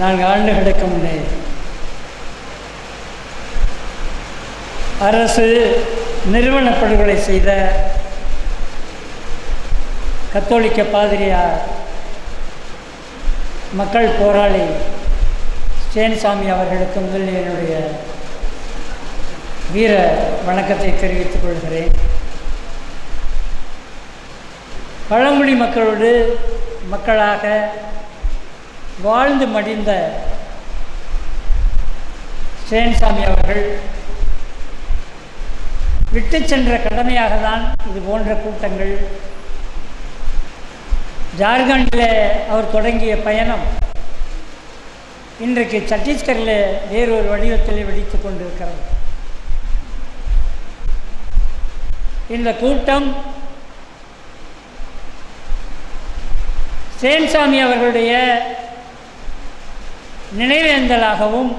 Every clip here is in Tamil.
நான்கு ஆண்டுகளுக்கு முன்னே அரசு நிறுவன படுகொலை செய்த கத்தோலிக்க பாதிரியார் மக்கள் போராளி சேனிசாமி அவர்களுக்கு முதலில் என்னுடைய வீர வணக்கத்தை தெரிவித்துக் கொள்கிறேன். பழங்குடி மக்களோடு மக்களாக வாழ்ந்து மடிந்த சேன்சாமி அவர்கள் விட்டு சென்ற கடமையாக தான் இது போன்ற கூட்டங்கள் ஜார்க்கண்டில் அவர் தொடங்கிய பயணம் இன்றைக்கு சத்தீஸ்கரில் வேறொரு வடிவத்தில் வெடித்து கொண்டிருக்கிறது. இந்த கூட்டம் சேன்சாமி அவர்களுடைய நினைவேந்தலாகவும்.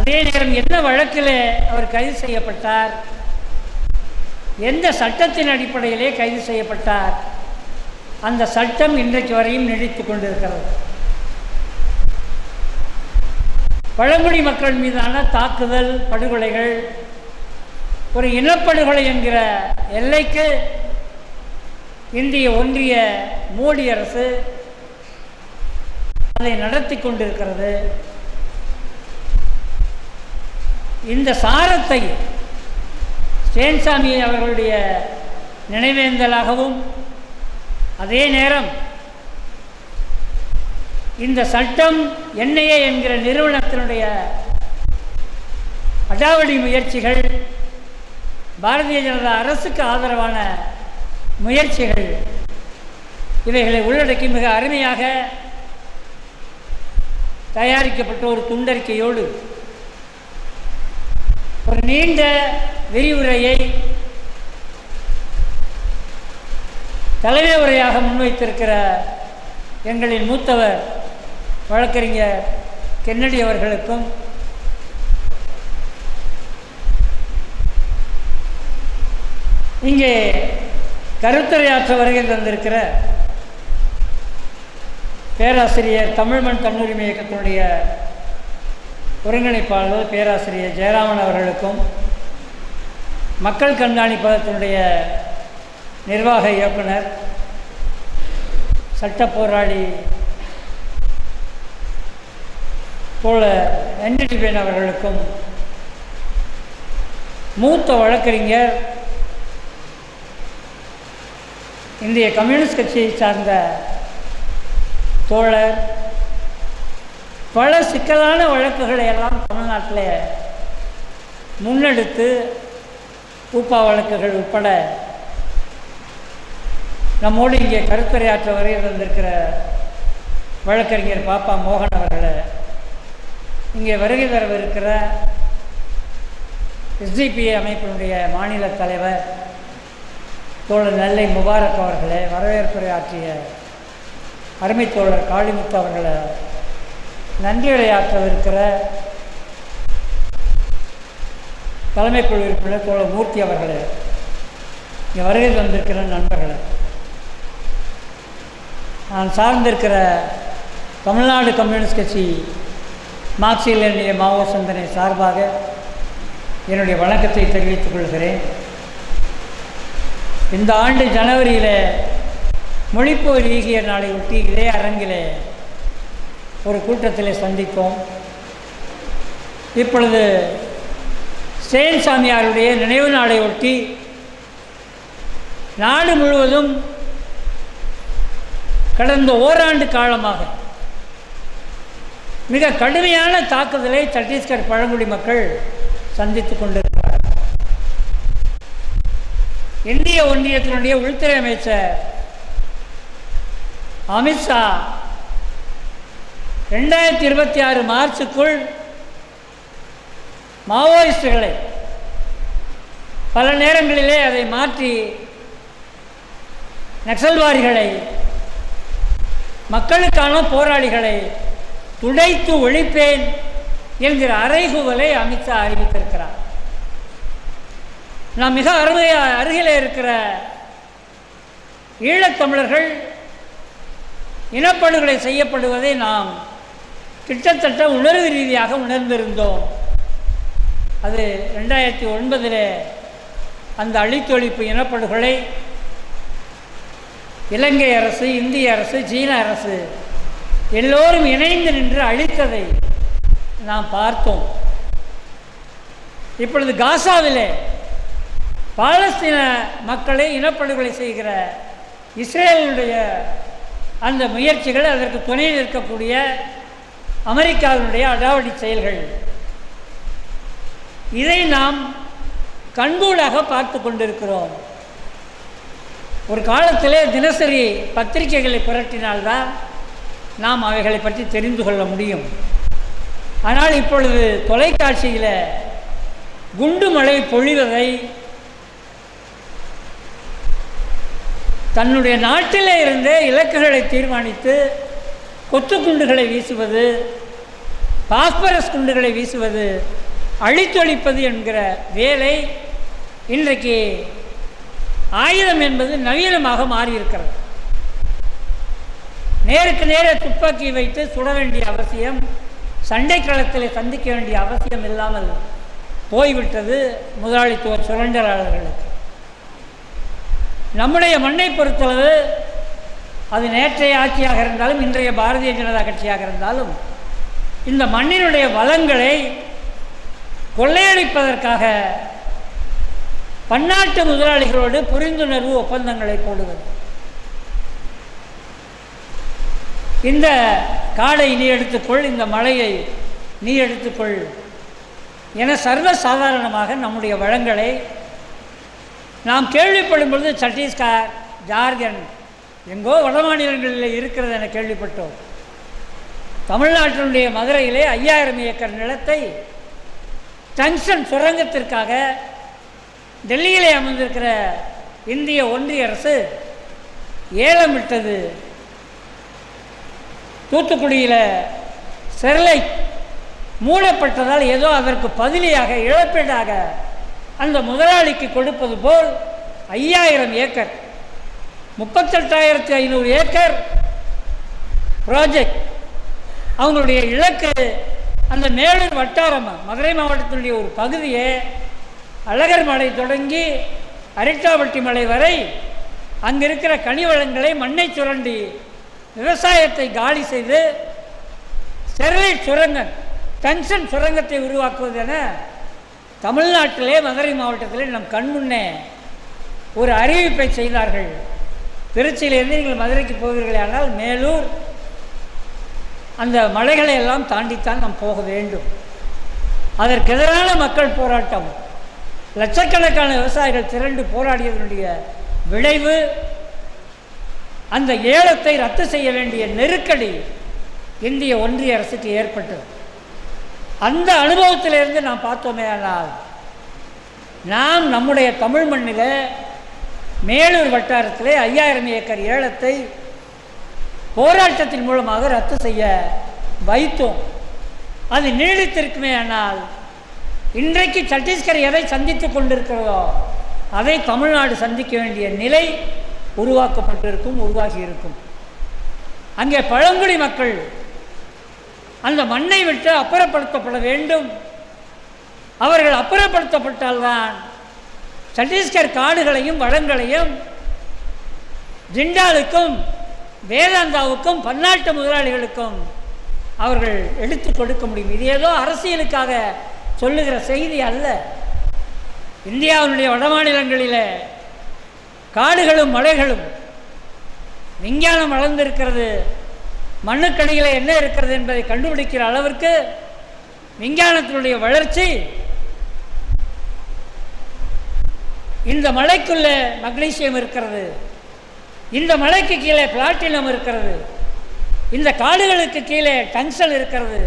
அதே நேரம் என்ன வழக்கில் அவர் கைது செய்யப்பட்டார்? எந்த சட்டத்தின் அடிப்படையிலே கைது செய்யப்பட்டார்? அந்த சட்டம் இன்றைக்கு வரையும் நீடித்து கொண்டிருக்கிறது. பழங்குடி மக்கள் மீதான தாக்குதல் படுகொலைகள் ஒரு இனப்படுகொலை என்கிற எல்லைக்கு இந்திய ஒன்றிய மோடி அரசு அதை நடத்தி கொண்டிருக்கிறது. இந்த சாரத்தை சேன்சாமி அவர்களுடைய நினைவேந்தலாகவும் அதே நேரம் இந்த சட்டம் என்ஐஏ என்கிற நிறுவனத்தினுடைய அடாவடி முயற்சிகள் பாரதிய ஜனதா அரசுக்கு ஆதரவான முயற்சிகள் இவைகளை உள்ளடக்கி மிக அருமையாக தயாரிக்கப்பட்ட ஒரு துண்டறிக்கையோடு ஒரு நீண்ட விரிவுரையை தலைமை உரையாக முன்வைத்திருக்கிற எங்களின் மூத்தவர் வழக்கறிஞர் கென்னடி அவர்களுக்கும் இங்கே கருத்துரையாற்ற வருகை தந்திருக்கிற பேராசிரியர் தமிழ்மண் தன்னுரிமை இயக்கத்தினுடைய ஒருங்கிணைப்பாளர் பேராசிரியர் ஜெயராமன் அவர்களுக்கும் மக்கள் கண்காணிப்பகத்தினுடைய நிர்வாக இயக்குனர் சட்ட போராளி போல என்டிடிபேன் அவர்களுக்கும் மூத்த வழக்கறிஞர் இந்திய கம்யூனிஸ்ட் கட்சியை சார்ந்த தோழர் பல சிக்கலான வழக்குகளை எல்லாம் தமிழ்நாட்டில் முன்னெடுத்து ஊப்பா வழக்குகள் உட்பட நம்மோடு இங்கே கருத்துரையாற்ற வரையில் இருந்திருக்கிற வழக்கறிஞர் பாப்பா மோகன் அவர்களை இங்கே வருகை தரவிருக்கிற எஸ்டிபிஐ அமைப்பினுடைய மாநில தலைவர் தோழர் நெல்லை முபாரக் அவர்களை வரவேற்புரையாற்றிய ஆற்றிய அருமை தோழர் காளிமுத்து அவர்களை நன்றியுரையாற்றவிருக்கிற தலைமை குழு உறுப்பினர் தோழர் மூர்த்தி அவர்களே இங்கே வருகை வந்திருக்கிற நண்பர்களை. நான் சார்ந்திருக்கிற தமிழ்நாடு கம்யூனிஸ்ட் கட்சி மார்க்சியல் எண்ணிய மாவோ சந்தனை சார்பாக என்னுடைய வணக்கத்தை தெரிவித்துக் கொள்கிறேன். இந்த ஆண்டு ஜனவரியில் மொழிப்போர் ஈகிய நாளை ஒட்டி இதே அரங்கில் ஒரு கூட்டத்தில் சந்திப்போம். இப்பொழுது சேன் சாமியாருடைய நினைவு நாளை ஒட்டி நாடு முழுவதும் கடந்த ஓராண்டு காலமாக மிக கடுமையான தாக்குதலை சத்தீஸ்கர் பழங்குடி மக்கள் சந்தித்து கொண்டிருக்கிறார். இந்திய ஒன்றியத்தினுடைய உள்துறை அமைச்சர் அமித்ஷா ரெண்டாயிரத்தி இருபத்தி ஆறு மார்ச்சுக்குள் மாவோயிஸ்டுகளை பல நேரங்களிலே அதை மாற்றி நக்சல்வாதிகளை மக்களுக்கான போராளிகளை துடைத்து ஒழிப்பேன் என்கிற அறைகூவலை அமித்ஷா அறிவித்திருக்கிறார். நாம் மிக அருமையாக அருகில் இருக்கிற ஈழத்தமிழர்கள் இனப்படுகொலை செய்யப்படுவதை நாம் கிட்டத்தட்ட உணர்வு ரீதியாக உணர்ந்திருந்தோம். அது ரெண்டாயிரத்தி ஒன்பதில் அந்த அழித்தொழிப்பு இனப்படுகொலை இலங்கை அரசு இந்திய அரசு சீன அரசு எல்லோரும் இணைந்து நின்று அழித்ததை நாம் பார்த்தோம். இப்பொழுது காசாவிலே பாலஸ்தீன மக்களை இனப்படுகொலை செய்கிற இஸ்ரேலுடைய அந்த முயற்சிகள் அதற்கு துணை நிற்கக்கூடிய அமெரிக்காவினுடைய அடாவடி செயல்கள். இதை நாம் கண்கூடாக பார்த்து கொண்டிருக்கிறோம். ஒரு காலத்திலே தினசரி பத்திரிகைகளை புரட்டினால்தான் நாம் அவைகளை பற்றி தெரிந்து கொள்ள முடியும். ஆனால் இப்பொழுது தொலைக்காட்சியில் குண்டு மழை பொழிவதை தன்னுடைய நாட்டிலே இருந்தே இலக்குகளை தீர்மானித்து கொத்து குண்டுகளை வீசுவது பாஸ்பரஸ் குண்டுகளை வீசுவது அழித்தொழிப்பது என்கிற வேலை இன்றைக்கு ஆயுதம் என்பது நவீனமாக மாறியிருக்கிறது. நேருக்கு நேர துப்பாக்கி வைத்து சுட வேண்டிய அவசியம் சண்டை களத்தில் சந்திக்க வேண்டிய அவசியம் இல்லாமல் போய்விட்டது முதலாளித்துவ சுரண்டலாளர்களுக்கு நம்முடைய மண்ணை பொறுத்தளவு அது நேற்றைய ஆட்சியாக இருந்தாலும் இன்றைய பாரதிய ஜனதா கட்சியாக இருந்தாலும் இந்த மண்ணினுடைய வளங்களை கொள்ளையடிப்பதற்காக பன்னாட்டு முதலாளிகளோடு புரிந்துணர்வு ஒப்பந்தங்களை போடுவது. இந்த காடை நீ எடுத்துக்கொள் இந்த மலையை நீ எடுத்துக்கொள் என சர்வ சாதாரணமாக நம்முடைய வளங்களை நாம் கேள்விப்படும் பொழுது சத்தீஸ்கர் ஜார்க்கண்ட் எங்கோ வட மாநிலங்களில் இருக்கிறது என கேள்விப்பட்டோம். தமிழ்நாட்டினுடைய மதுரையிலே ஐயாயிரம் ஏக்கர் நிலத்தை டங்ஷன் சுரங்கத்திற்காக டெல்லியிலே அமர்ந்திருக்கிற இந்திய ஒன்றிய அரசு ஏலம் விட்டது தூத்துக்குடியில் ஸ்டெர்லைட் மூடப்பட்டதால் ஏதோ அதற்கு பதிலியாக இழப்பீடாக அந்த முதலாளிக்கு கொடுப்பது போல் ஐயாயிரம் ஏக்கர் முப்பத்தெட்டாயிரத்தி ஐநூறு ஏக்கர் ப்ராஜெக்ட் அவங்களுடைய இலக்கு அந்த மேலூர் வட்டாரம் மதுரை மாவட்டத்தினுடைய ஒரு பகுதியே அழகர் மலை தொடங்கி அரிட்டாவட்டி மலை வரை அங்கே இருக்கிற கனி வளங்களை மண்ணை சுரண்டி விவசாயத்தை காலி செய்து ஸ்டெர்லைட் சுரங்கம் டங்ஷன் சுரங்கத்தை உருவாக்குவது என தமிழ்நாட்டிலே மதுரை மாவட்டத்தில் நம் கண்முன்னே ஒரு அறிவிப்பை செய்தார்கள். திருச்சியிலிருந்து நீங்கள் மதுரைக்கு போவீர்களே ஆனால் மேலூர் அந்த மலைகளை எல்லாம் தாண்டித்தான் நாம் போக வேண்டும். அதற்கு எதிரான மக்கள் போராட்டம். லட்சக்கணக்கான விவசாயிகள் திரண்டு போராடியதனுடைய விளைவு அந்த ஏலத்தை ரத்து செய்ய வேண்டிய நெருக்கடி இந்திய ஒன்றிய அரசுக்கு ஏற்பட்டது. அந்த அனுபவத்திலிருந்து நாம் பார்த்தோமே ஆனால் நாம் நம்முடைய தமிழ் மண்ணில் மேலூர் வட்டாரத்திலே ஐயாயிரம் ஏக்கர் ஏலத்தை போராட்டத்தின் மூலமாக ரத்து செய்ய வைத்தோம். அது நீடித்திருக்குமே ஆனால் இன்றைக்கு சத்தீஸ்கர் எதை சந்தித்து கொண்டிருக்கிறதோ அதை தமிழ்நாடு சந்திக்க வேண்டிய நிலை உருவாக்கப்பட்டிருக்கும் உருவாகி இருக்கும். அங்கே பழங்குடி மக்கள் அந்த மண்ணை விட்டு அப்புறப்படுத்தப்பட வேண்டும். அவர்கள் அப்புறப்படுத்தப்பட்டால்தான் சத்தீஸ்கர் காடுகளையும் வளங்களையும் ஜிண்டாலுக்கும் வேதாந்தாவுக்கும் பன்னாட்டு முதலாளிகளுக்கும் அவர்கள் எடுத்து கொடுக்க முடியும். இது ஏதோ அரசியலுக்காக சொல்லுகிற செய்தி அல்ல. இந்தியாவினுடைய வடமாநிலங்களில் காடுகளும் மலைகளும் விஞ்ஞானம் வளர்ந்திருக்கிறது. மண்ணுக்கடியில் என்ன இருக்கிறது என்பதை கண்டுபிடிக்கிற அளவிற்கு விஞ்ஞானத்தினுடைய வளர்ச்சி இந்த மலைக்குள்ள மக்னீசியம் இருக்கிறது இந்த மலைக்கு கீழே பிளாட்டினம் இருக்கிறது இந்த காடுகளுக்கு கீழே டங்ஷன் இருக்கிறது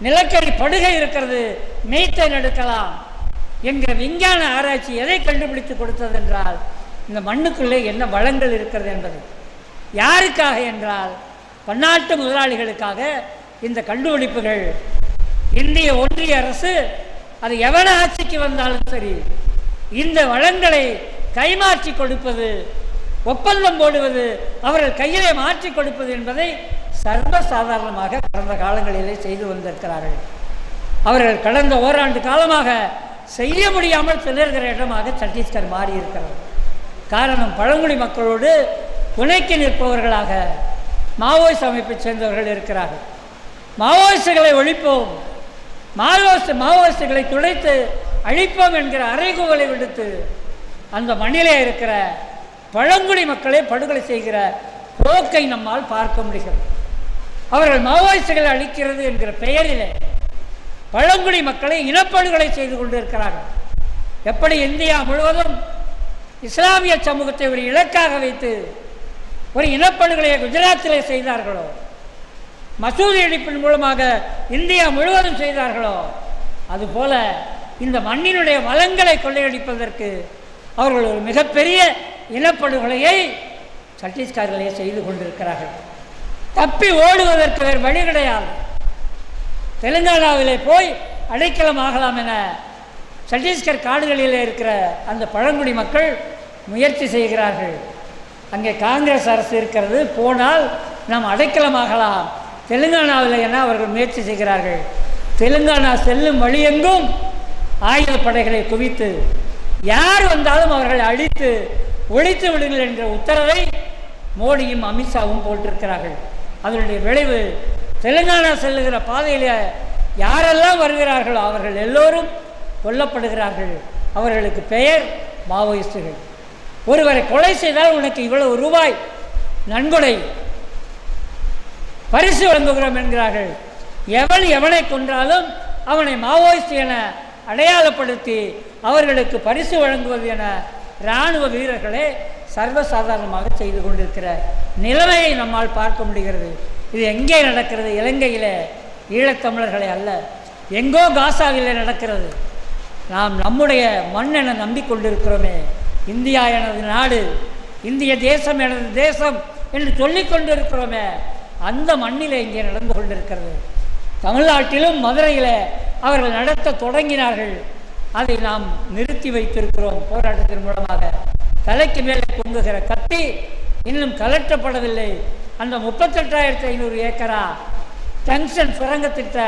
நிலக்கரி படுகை இருக்கிறது மெய்த்தன் எடுக்கலாம் என்கிற விஞ்ஞான ஆராய்ச்சி எதை கண்டுபிடித்து கொடுத்தது என்றால் இந்த மண்ணுக்குள்ளே என்ன வளங்கள் இருக்கிறது என்பது. யாருக்காக என்றால் பன்னாட்டு முதலாளிகளுக்காக இந்த கண்டுபிடிப்புகள். இந்திய ஒன்றிய அரசு அது எவன ஆட்சிக்கு வந்தாலும் சரி இந்த வளங்களை கைமாற்றி கொடுப்பது ஒப்பந்தம் போடுவது அவர்கள் கையிலே மாற்றி கொடுப்பது என்பதை சர்வசாதாரணமாக கடந்த காலங்களிலே செய்து வந்திருக்கிறார்கள். அவர்கள் கடந்த ஓராண்டு காலமாக செய்ய முடியாமல் திணறுகிற இடமாக சத்தீஸ்கர் மாறியிருக்கிறது காரணம் பழங்குடி மக்களோடு துணைக்கு நிற்பவர்களாக மாவோயிஸ்ட் அமைப்பைச் சேர்ந்தவர்கள் இருக்கிறார்கள். மாவோயிஸ்டுகளை ஒழிப்போம். மாவோயிஸ்ட் மாவோயிஸ்டுகளை துடைத்து அழிப்போம் என்கிற அறைகூவலை விடுத்து அந்த மண்ணிலே இருக்கிற பழங்குடி மக்களை படுகொலை செய்கிற போக்கை நம்மால் பார்க்க முடிகிறது. அவர்கள் மாவோயிஸ்டுகளை அழிக்கிறது என்கிற பெயரிலே பழங்குடி மக்களை இனப்படுகொலை செய்து கொண்டிருக்கிறார்கள். எப்படி இந்தியா முழுவதும் இஸ்லாமிய சமூகத்தை ஒரு இலக்காக வைத்து ஒரு இனப்படுகொலையை குஜராத்தில் செய்தார்களோ? மசூதி இடிப்பின் மூலமாக இந்தியா முழுவதும் செய்தார்களோ? அதுபோல இந்த மண்ணினுடைய வளங்களை கொள்ளையடிப்பதற்கு அவர்கள் ஒரு மிகப்பெரிய இனப்படுகொலையை சட்டீஸ்கர்களையே செய்து கொண்டிருக்கிறார்கள். தப்பி ஓடுவதற்கு வேறு வழி கிடையாது. தெலுங்கானாவிலே போய் அடைக்கலம் ஆகலாம் என சட்டீஸ்கர் காடுகளிலே இருக்கிற அந்த பழங்குடி மக்கள் முயற்சி செய்கிறார்கள். அங்கே காங்கிரஸ் அரசு இருக்கிறது போனால் நாம் அடைக்கலமாகலாம். தெலுங்கானாவில் என அவர்கள் முயற்சி செய்கிறார்கள்? தெலுங்கானா செல்லும் வழியெங்கும் ஆயுதப்படைகளை குவித்து யார் வந்தாலும் அவர்களை அழித்து ஒழித்து விடுங்கள் என்ற உத்தரவை மோடியும் அமித்ஷாவும் போட்டிருக்கிறார்கள். அதனுடைய விளைவு தெலுங்கானா செல்லுகிற பாதையில் யாரெல்லாம் வருகிறார்களோ அவர்கள் எல்லோரும் கொல்லப்படுகிறார்கள். அவர்களுக்கு பெயர் மாவோயிஸ்டுகள். ஒருவரை கொலை செய்தால் உனக்கு இவ்வளவு ரூபாய் நன்கொடை. பரிசு வழங்குகிறோம் என்கிறார்கள். எவன் எவனை கொன்றாலும் அவனை மாவோயிஸ்ட் என அடையாளப்படுத்தி அவர்களுக்கு பரிசு வழங்குவது என இராணுவ வீரர்களே சர்வசாதாரணமாக செய்து கொண்டிருக்கிற நிலைமையை நம்மால் பார்க்க முடிகிறது. இது எங்கே நடக்கிறது? இலங்கையில் ஈழத்தமிழர்களை அல்ல எங்கோ காசாவில் நடக்கிறது. நாம் நம்முடைய மண் என நம்பிக்கொண்டிருக்கிறோமே. இந்தியா எனது நாடு இந்திய தேசம் எனது தேசம் என்று சொல்லிக் கொண்டிருக்கிறோமே அந்த மண்ணில் இங்கே நடந்து கொண்டிருக்கிறது. தமிழ்நாட்டிலும் மதுரையில் அவர்கள் நடத்த தொடங்கினார்கள். அதை நாம் நிறுத்தி வைத்திருக்கிறோம் போராட்டத்தின் மூலமாக. தலைக்கு மேலே பொங்குகிற கத்தி இன்னும் கலற்றப்படவில்லை அந்த முப்பத்தெட்டாயிரத்தி ஐநூறு ஏக்கரா டங்ஷன் சுரங்க திட்ட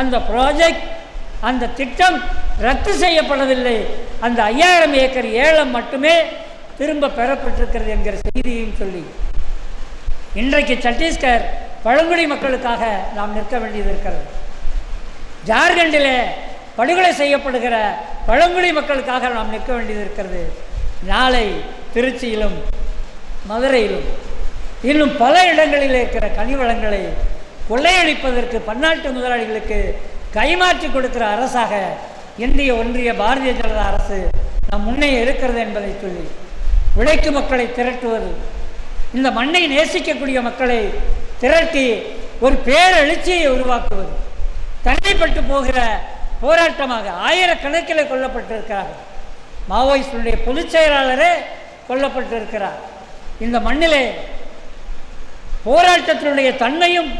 அந்த ப்ராஜெக்ட் அந்த திட்டம் ரத்து செய்யப்படவில்லை. அந்த ஐயாயிரம் ஏக்கர் ஏலம் மட்டுமே திரும்ப பெறப்பட்டிருக்கிறது என்கிற செய்தியையும் சொல்லி. இன்றைக்கு சத்தீஸ்கர் பழங்குடி மக்களுக்காக நாம் நிற்க வேண்டியது இருக்கிறது. ஜார்க்கண்டிலே படுகொலை செய்யப்படுகிற பழங்குடி மக்களுக்காக நாம் நிற்க வேண்டியது இருக்கிறது. நாளை திருச்சியிலும் மதுரையிலும் இன்னும் பல இடங்களில் இருக்கிற கனிவளங்களை கொள்ளையடிப்பதற்கு பன்னாட்டு முதலாளிகளுக்கு கைமாற்றி கொடுக்கிற அரசாக இந்திய ஒன்றிய பாரதிய ஜனதா அரசு நம் முன்னே இருக்கிறது என்பதை சொல்லி உழைக்கும் மக்களை திரட்டுவது இந்த மண்ணை நேசிக்கக்கூடிய மக்களை திரட்டி ஒரு பேரெழுச்சியை உருவாக்குவது தனிப்பட்டு போகிற போராட்டமாக ஆயிரக்கணக்கில் கொல்லப்பட்டிருக்கிறார்கள். மாவோயிஸ்டுடைய பொதுச் செயலாளரே கொல்லப்பட்டிருக்கிறார். இந்த மண்ணிலே போராட்டத்தினுடைய தன்மையும்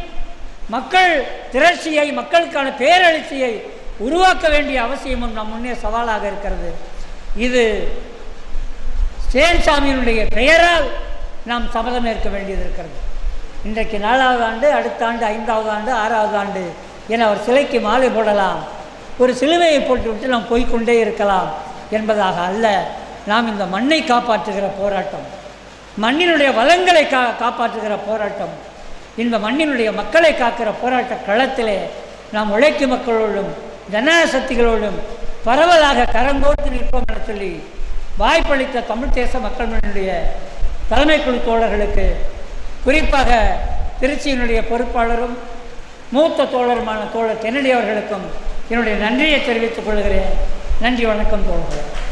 மக்கள் திரட்சியை மக்களுக்கான பேரெழுச்சியை உருவாக்க வேண்டிய அவசியமும் நம் முன்னே சவாலாக இருக்கிறது. இது சேன்சாமியினுடைய பெயரால் நாம் சபதம் ஏற்க வேண்டியது இருக்கிறது. இன்றைக்கு நாலாவது ஆண்டு அடுத்த ஆண்டு ஐந்தாவது ஆண்டு ஆறாவது ஆண்டு என அவர் சிலைக்கு மாலை போடலாம். ஒரு சிலுவையை போட்டுவிட்டு நாம் போய்க்கொண்டே இருக்கலாம் என்பதாக அல்ல நாம் இந்த மண்ணை காப்பாற்றுகிற போராட்டம். மண்ணினுடைய வளங்களை கா காப்பாற்றுகிற போராட்டம். இந்த மண்ணினுடைய மக்களை காக்கிற போராட்ட களத்திலே நாம் உழைக்கும் மக்களோடும் ஜனநாயக சக்திகளோடும் பரவலாக கரங்கோர்த்து நிற்போம் என சொல்லி வாய்ப்பளித்த தமிழ் தேச மக்கள் முன்னுடைய தலைமை குழு தோழர்களுக்கு குறிப்பாக திருச்சியினுடைய பொறுப்பாளரும் மூத்த தோழருமான தோழர் கென்னடி அவர்களுக்கும் என்னுடைய நன்றியை தெரிவித்துக் கொள்கிறேன். நன்றி வணக்கம் தோழர்களே.